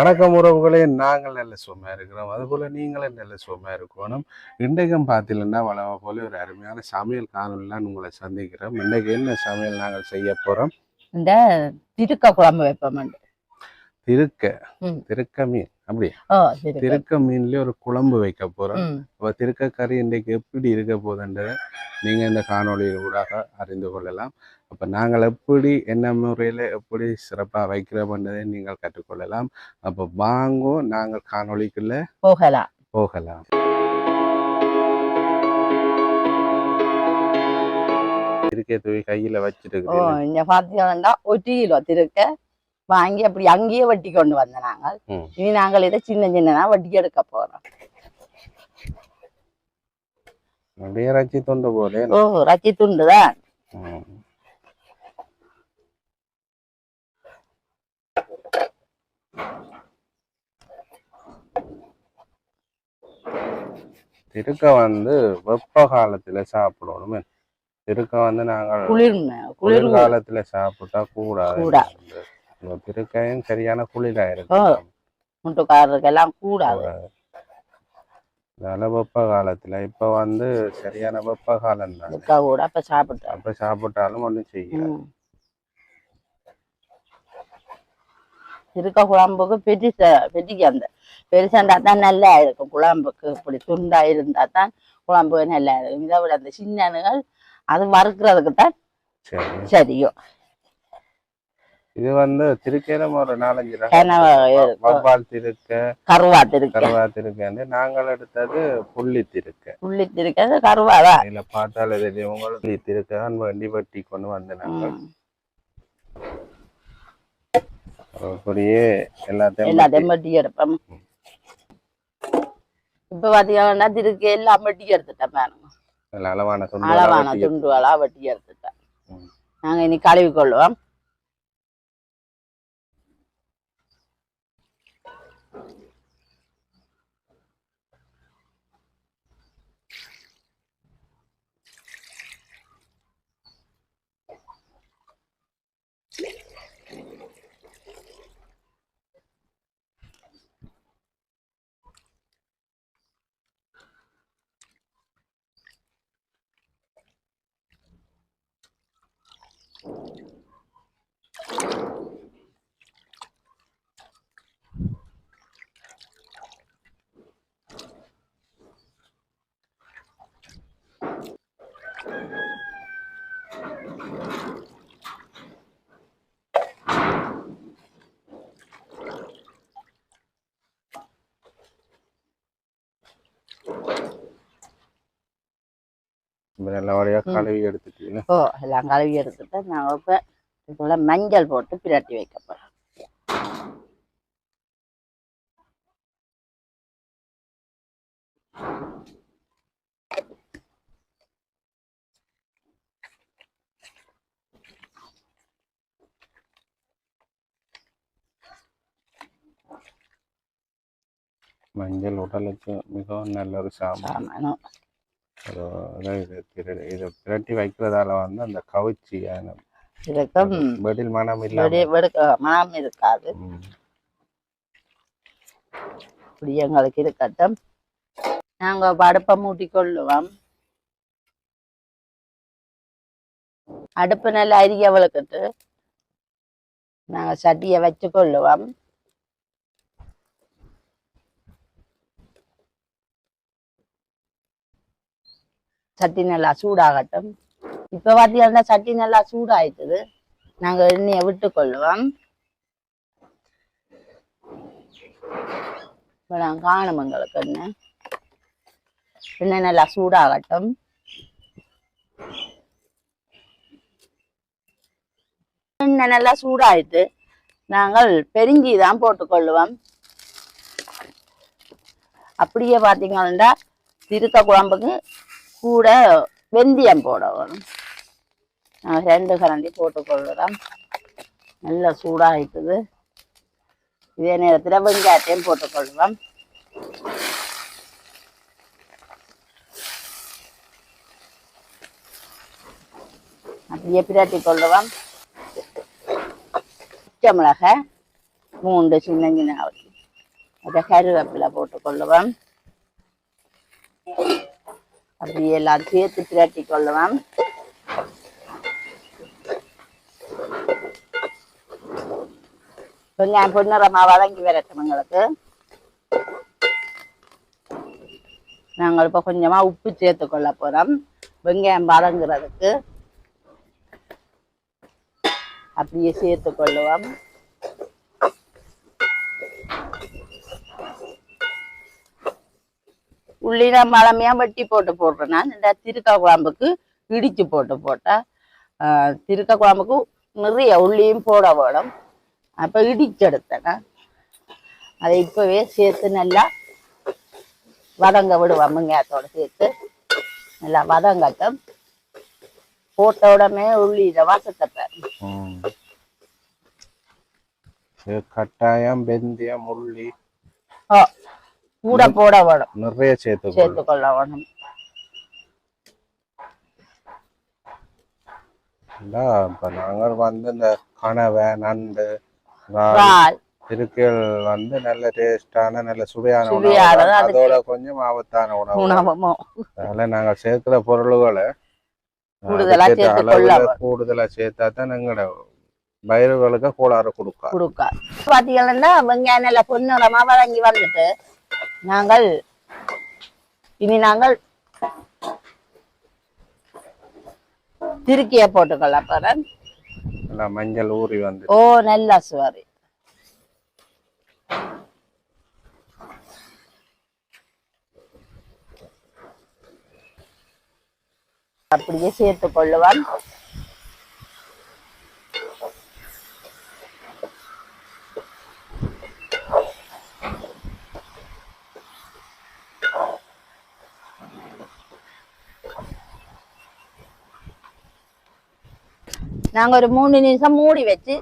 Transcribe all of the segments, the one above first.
வணக்கம் உறவுகளே நாங்கள் நல்ல சும்மா இருக்கிறோம். அதுபோல நீங்களும் நல்ல சும்மா இருக்கணும். இன்றைக்கும் பார்த்தீங்கன்னா வளவ போல ஒரு அருமையான சமையல் காணொலிலாம் உங்களை சந்திக்கிறோம். இன்றைக்கு என்ன சமையல் நாங்கள் செய்ய போறோம்? இந்த திருக்க குழம்பு வைப்போம் திருக்க. திருக்க மீன் அப்படி ஓ திருக்க மீன்லயே ஒரு குழம்பு வைக்க போறோம். அப்ப திருக்க கறி இன்றைக்கு எப்படி இருக்க போகுதுன்றதை நீங்க இந்த காணொளியில் ஊடாக அறிந்து கொள்ளலாம். அப்ப நாங்கள் எப்படி என்ன முறையில எப்படி சிறப்பா வைக்கிறோம்ன்றதை நீங்கள் கற்றுக்கொள்ளலாம். அப்ப வாங்கோ நாங்கள் காணொளிக்குள்ள போகலாம். போகலாம். இருக்கே தூவி கையில ஓ இங்க பாத்தீங்கன்னா ஒரு கிலோ திருக்க வாங்கி அப்படி அங்கேயே வட்டி கொண்டு வந்த நாங்கள். இனி நாங்கள் இதை சின்ன சின்னதா வட்டி எடுக்க போறோம். அப்படியே ரச்சி தொண்டு போலே. ஓ ரச்சி துண்டு தான். ம். திருக்க வந்து வெப்ப காலத்துல சாப்பிடணும். திருக்க வந்து நாங்கள் குளிர் குளிர் காலத்துல சாப்பிட்டா கூடாது. திருக்கையும் சரியான குளிரா ஓ. இருக்கு முட்டுக்காரருக்கெல்லாம் கூடாது. அதனால வெப்ப காலத்துல இப்ப வந்து சரியான வெப்ப காலம் தான். கூட அப்ப சாப்பிட்டோம் அப்ப சாப்பிட்டாலும் ஒண்ணும் செய்யாது. ம். திருக்க குழம்புக்கு பெருச பெரிய அந்த பெருசாண்டா தான் நல்லா இருக்கும் குழம்புக்கு. இப்படி துண்டா இருந்தா தான் குழம்பு நல்லா இருக்கும். இதை விட அந்த சின்னனுகள் அது வறுக்கிறதுக்கு தான் சரி. சரியும் இது வந்து திருக்கையில ஒரு நாலஞ்சு. வவ்வால் திருக்க கருவா திருக்க. கருவா திருக்க வந்து நாங்கள் எடுத்தது புள்ளி திருக்க. புள்ளி திருக்கிறது கருவாதான் இதுல பார்த்தால் தெரியும். புள்ளி திருக்க வண்டி வட்டி கொண்டு வந்து நாங்கள். அப்படியே எல்லாத்தையும் எல்லாத்தையும் வட்டி. எடுப்போம். இப்ப பாத்தீங்கன்னா திருக்க எல்லாம் வட்டி எடுத்துட்டேன் பாருங்க. அளவான துண்டு அளவான வெட்டி துண்டுகளா வட்டி எடுத்துட்டேன். நாங்க இனி கழுவி கொள்வோம் இப்ப நல்லபடியா கழுவி எடுத்துட்டீங்க ஓ எல்லாம் கழுவி எடுத்துட்டு நாங்க இப்ப இதுக்குள்ள மஞ்சள் போட்டு பிரட்டி வைக்க போறோம் மஞ்சள் உடலுக்கு மிகவும் நல்ல ஒரு சாமான். ஒரு அதான் இது பிரட்டி வைக்கிறதால வந்து அந்த கவுச்சியான இருக்கும் வெடில் மனம் வெடுக்க மனம் இருக்காது. இப்படி எங்களுக்கு இருக்கட்டும். நாங்க அடுப்பை மூட்டி கொள்ளுவோம். அடுப்பு நல்லா அரிய வளர்க்கிட்டு நாங்க சட்டியை வச்சு கொள்ளுவோம். சட்டி நல்லா சூடாகட்டும். இப்ப பாத்தீங்கன்னா சட்டி நல்லா சூடாயிட்டது. நாங்க எண்ணெயை விட்டு கொள்ளுவோம் இப்ப நான் காணும் எங்களுக்கு என்ன எண்ணெய். நல்லா சூடாகட்டும். எண்ணெய் நல்லா சூடாயிட்டு நாங்கள் பெருங்கி தான் போட்டுக்கொள்ளுவோம். அப்படியே பார்த்தீங்கன்னா திருத்த குழம்புக்கு கூட வெந்தயம் போடணும் ரெண்டு கரண்டி போட்டுக்கொள்ளலாம் நல்லா சூடாகிட்டுது இதே நேரத்தில் வெங்காயத்தையும் போட்டுக்கொள்ளலாம் அப்படியே பிராட்டி கொள்ளலாம் பச்சை மிளகாய் மூன்று சின்ன சின்ன அதை கருவேப்பிலை போட்டுக்கொள்ளுவோம் அப்படியே எல்லாத்தையும் சேர்த்து திரட்டி கொள்ளுவோம் வெங்காயம் பொன்னிறமா வதங்கி வரட்டும் எங்களுக்கு. நாங்கள் இப்போ கொஞ்சமா உப்பு சேர்த்து கொள்ள போறோம். வெங்காயம் வதங்குறதுக்கு அப்படியே சேர்த்து கொள்ளுவோம். உள்ளி நான் மலமையா வெட்டி போட்டு போடுறேன் நான் இந்த திருக்கா குழம்புக்கு இடிச்சு போட்டு போட்டா ஆஹ், திருக்கா குழம்புக்கு நிறைய உள்ளியும் போட வேணும். அப்போ இடிச்செடுத்தேன் அதை இப்போவே சேர்த்து நல்லா வதங்க விடுவேன் வெங்காயத்தோட சேர்த்து நல்லா வதங்கட்டும். போட்ட உடனே வாசத்தை. ம். இது கட்டாயம் வெந்தயம் உள்ளி. போட வேணும். நிறைய சேர்த்து சேர்த்து கொள்ள வேணும் இப்போ நாங்கள் வந்து இந்த கனவை நண்டு திருக்கல் வந்து நல்ல டேஸ்டான நல்ல சுவையான உணவு. அதோட கொஞ்சம் ஆபத்தான உணவு. அதனால நாங்கள் சேர்க்கிற பொருள்களை கூடுதலா அதுக்கேற்ற சேர்த்து அளவுல கொள்ள கூடுதலா சேர்த்தா தான் எங்களோட வயிறுகளுக்கு கோளாறு கொடுக்கா கொடுக்க பாத்தீங்கன்னா வெங்காயம் நல்லா பொன்னிறமா வதங்கி வந்துட்டு நாங்கள் இனி நாங்கள் திருக்கிய போட்டுக்கொள்ள போறேன். நல்லா மஞ்சள் ஊறி வந்து. ஓ நல்லா சுவாரி. அப்படியே சேர்த்து கொள்ளுவான் நாங்க ஒரு மூணு நிமிஷம் மூடி வச்சு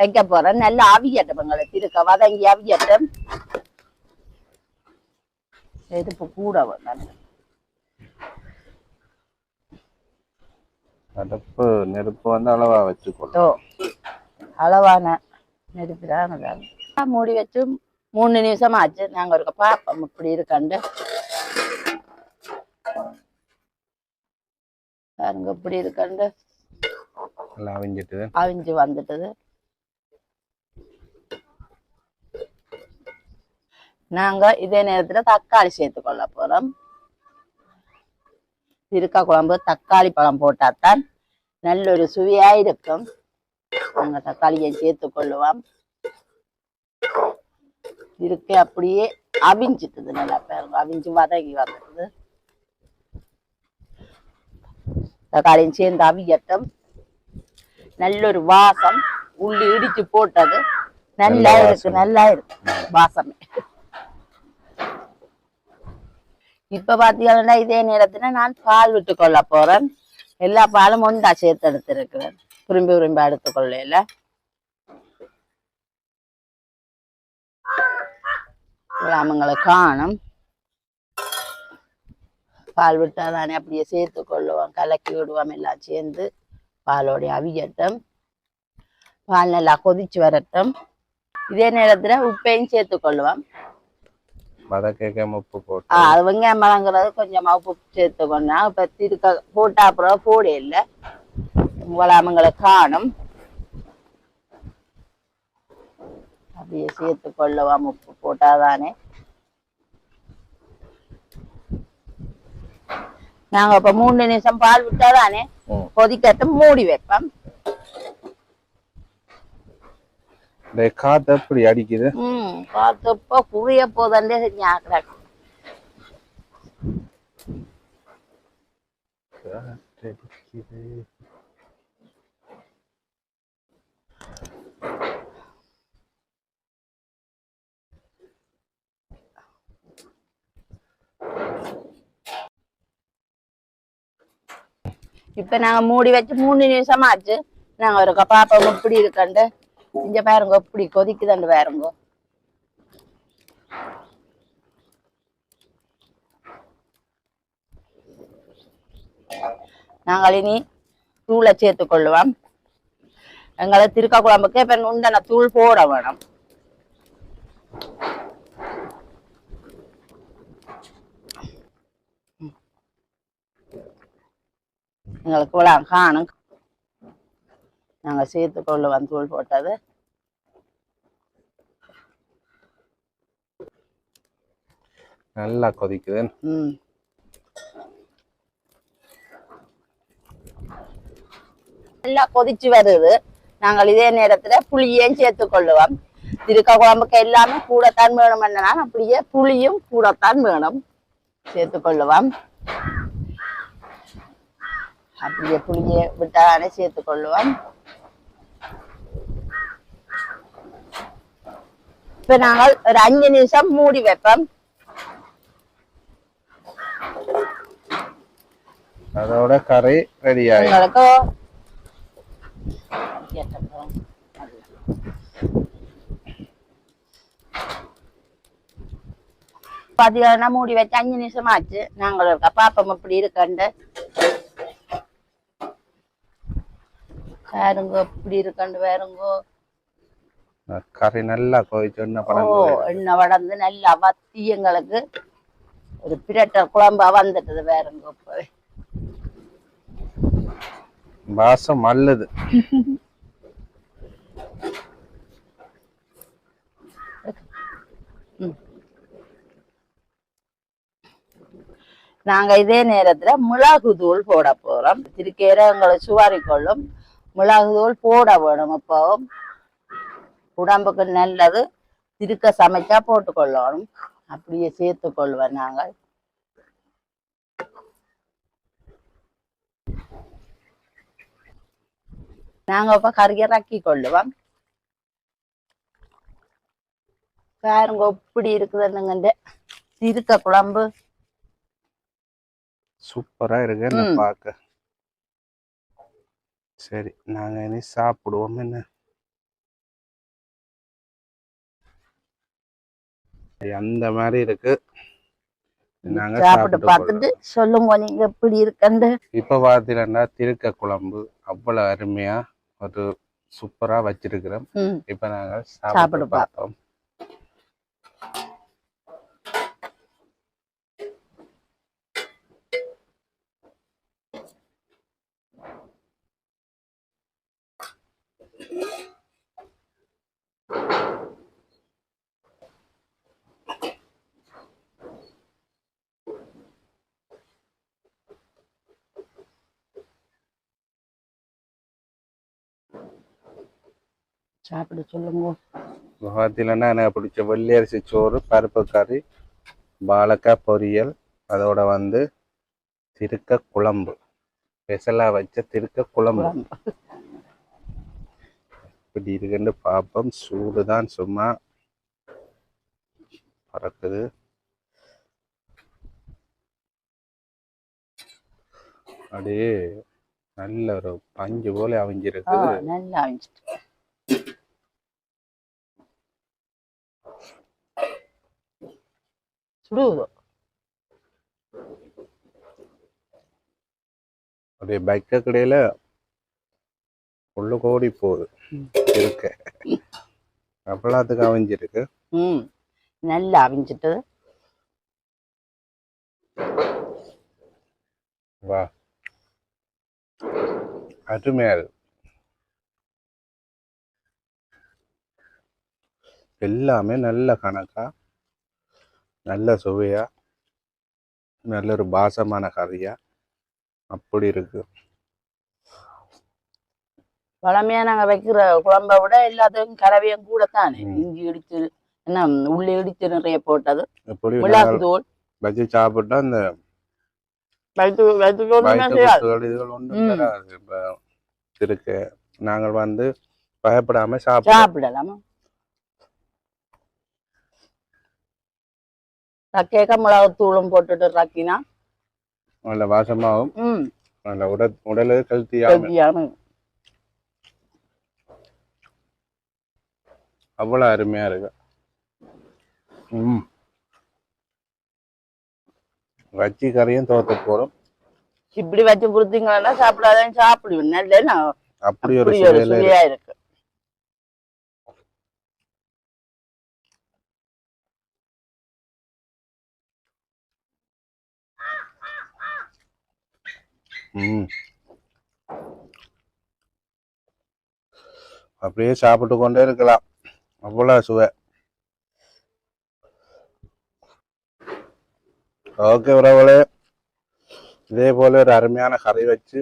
வைக்க போறோம். நல்லா அவியட்டும் எங்களுக்கு. இருக்க வதங்கி அவியட்டும் எதுப்பு கூட அடுப்பு நெருப்பு வந்து அளவா வச்சுக்கொள்ளும். ஓ அளவான நெருப்பிடான மூடி வச்சு மூணு நிமிஷம் ஆச்சு. நாங்க ஒரு பார்ப்போம் இப்படி இருக்காண்டு. பாருங்க இப்படி இருக்காண்டு. நல்லா அவிஞ்சிட்டு. அவிஞ்சு வந்துட்டது. நாங்க இதே நேரத்துல தக்காளி சேர்த்து கொள்ள போறோம். திருக்கா குழம்பு தக்காளி பழம் போட்டாத்தான் நல்ல ஒரு சுவையா இருக்கும். நாங்க தக்காளியை சேர்த்து கொள்ளுவோம். இருக்க அப்படியே அவிஞ்சிட்டது நல்லா பாருங்க. அவிஞ்சு வதங்கி வந்துடுது தக்காளியும் சேர்ந்து அவியட்டும். நல்ல ஒரு வாசம் உள்ளி இடிச்சு போட்டது. நல்லா இருக்கு வாசம். நல்லா இருக்கு. வாசமே. இப்ப பாத்தீங்கன்னா இதே நேரத்துல நான் பால் விட்டு கொள்ள போறேன். எல்லா பாலும் ஒன்றா சேர்த்து எடுத்திருக்கிறேன். விரும்பி விரும்பி எடுத்துக்கொள்ளையில அவங்களை காணும். பால் விட்டா தானே அப்படியே சேர்த்து கொள்ளுவோம். கலக்கி விடுவோம் எல்லாம் சேர்ந்து. பாலோடைய அவியட்டும். பால் நல்லா கொதிச்சு வரட்டும். இதே நேரத்துல உப்பையும் சேர்த்து கொள்ளுவோம். உப்பு போட்டு. அது வெங்காயம் மலங்கிறது கொஞ்சமா உப்பு சேர்த்து கொண்டா இப்ப திருக்க போட்டா அப்புறம் போட இல்லை. உங்களாமங்களை காணும். அப்படியே சேர்த்து கொள்ளுவாம் உப்பு போட்டாதானே. நாங்க இப்ப மூணு நிமிஷம் பால் விட்டாதானே கொதிக்கட்டு மூடி வைப்பேன். காத்து அப்படி அடிக்குது? ம் காத்து இப்போ புரிய போதண்டே ஞாபகம் காற்றடிக்குது இப்ப நாங்க மூடி வச்சு மூணு நிமிஷமா ஆச்சு. நாங்க ஒரு பாப்பா இப்படி இருக்கண்டு இங்க பாருங்க இப்படி கொதிக்குதாண்டு பாருங்க. நாங்கள் இனி தூளை சேர்த்து கொள்ளுவோம். எங்களை திருக்க குழம்புக்கு இப்ப நுண்டன தூள் போட வேணும். எங்களுக்கு இவ்வளோ காணும். நாங்கள் சேர்த்து கொள்ளுவோம் தூள் போட்டது. நல்லா கொதிக்குது. ம். நல்லா கொதிச்சு வருது. நாங்கள் இதே நேரத்துல புளியையும் சேர்த்து கொள்ளுவோம். திருக்க குழம்புக்கு எல்லாமே கூடத்தான் வேணும். என்னன்னா அப்படியே புளியும் கூடத்தான் வேணும். சேர்த்து கொள்ளுவோம். அப்படியே புளியை விட்டானே சேர்த்து கொள்ளுவோம். இப்ப நாங்கள் ஒரு அஞ்சு நிமிஷம் மூடி வைப்போம். அதோட கறி ரெடி உங்களுக்கு பாத்தீங்கன்னா மூடி வச்சு அஞ்சு நிமிஷம் ஆச்சு நாங்கள் பாப்பம் இப்படி இருக்கண்டு வேறுங்க இப்படி இருக்கண்டு வேறுங்கோ. கறி நல்லா படம் எண்ணெய் வடந்து நல்லா வத்தி எங்களுக்கு ஒரு பிரட்டர் குழம்பா வந்துட்டது வேறுங்க இப்பவே. வாசம் மல்லுது நாங்க இதே நேரத்துல மிளகு தூள் போட போறோம். திருக்கேர சுவாரி கொள்ளும் மிளகு தூள் போட வேணும் அப்பவும் உடம்புக்கு நல்லது. திருக்க சமைச்சா போட்டு கொள்ளணும் அப்படியே சேர்த்து கொள்வேன் நாங்கள். நாங்க இப்ப கறியை ரக்கி கொள்ளுவோம். பாருங்க எப்படி இருக்குதுன்னுங்க திருக்க குழம்பு. சூப்பரா இருக்கு. பார்க்க. சரி நாங்க இனி சாப்பிடுவோம் என்ன அந்த மாதிரி இருக்கு. நாங்க சாப்பிட்டு பார்த்துட்டு சொல்லுங்க நீங்க எப்படி இருக்குன்னு. இப்ப பாத்தீங்கன்னா திருக்க குழம்பு அவ்வளவு அருமையா ஒரு சூப்பரா வச்சிருக்கிறோம். இப்ப நாங்க சாப்பிட்டு பார்த்தோம். சாப்பிட சொல்லுங்க. பார்த்தீங்கன்னா எனக்கு பிடிச்ச வெள்ளரிசி சோறு பருப்பு கறி வாழைக்காய் பொரியல் அதோட வந்து திருக்க குழம்பு. ஸ்பெஷலாக வச்ச திருக்க குழம்பு. இப்படி இருக்குன்னு பார்ப்போம். சூடு தான் சும்மா பறக்குது. அப்படியே நல்ல ஒரு பஞ்சு போல ஆ, அவிஞ்சிருக்குது. நல்லா அவிச்சிட்டு சுடுவது அப்படியே பைக்க கடையில உள்ள கோடி போகுது. இருக்க. அப்பளாத்துக்கு அவிஞ்சிருக்கு. ம். நல்லா அவிஞ்சிட்டு வா. அருமையா இருக்கு. எல்லாமே நல்ல கணக்கா நல்ல சுவையா நல்ல ஒரு பாசமான கறியா? அப்படி இருக்கு. பழமையா நாங்க வைக்கிற குழம்பை விட எல்லாத்துக்கும் கறவையும் கூட தானே. இஞ்சி இடிச்சு என்ன உள்ளி இடிச்சு நிறைய போட்டது. எப்படி மிளகு தூள். வச்சு சாப்பிட்டா அந்த இருக்கு. நாங்கள் வந்து பயப்படாம சாப்பிட சாப்பிடலாமா? ரக்கேக்க மிளகுத்தூளும் போட்டுட்டு ரக்கினா நல்ல வாசமாகவும் ம். நல்ல உடல் உடலு ஹெல்த்தியான அவ்வளோ அருமையா இருக்கு. ம். வச்சி கறியும் தோத்து போடும் இப்படி வச்சு கொடுத்தீங்கன்னா சாப்பிடாதான் சாப்பிடுவேன். நல்ல அப்படி ஒரு. சுவையா இருக்கு. அப்படியே சாப்பிட்டு கொண்டே இருக்கலாம். அவ்வளோ சுவை. ஓகே உறவுகளே. இதே போல ஒரு அருமையான கறி வச்சு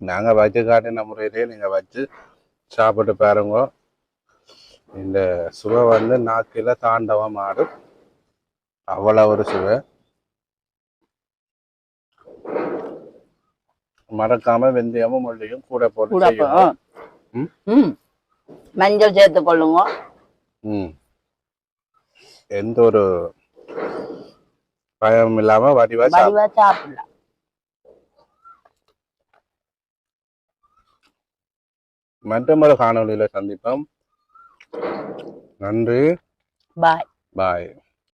நாங்கள் வச்சு காட்டின முறையிலே நீங்கள் வச்சு சாப்பிட்டு பாருங்க. இந்த சுவை வந்து நாக்கில் தாண்டவம் ஆடும். அவ்வளோ ஒரு சுவை. மறக்காம வெந்தயமும் முள்ளியும் கூட போட்டு மஞ்சள் சேர்த்து கொள்ளுங்க எந்த ஒரு பயம் இல்லாம வடிவா சாப்பிடலாம். மற்றொரு காணொளியில சந்திப்போம். நன்றி. பாய். பாய்.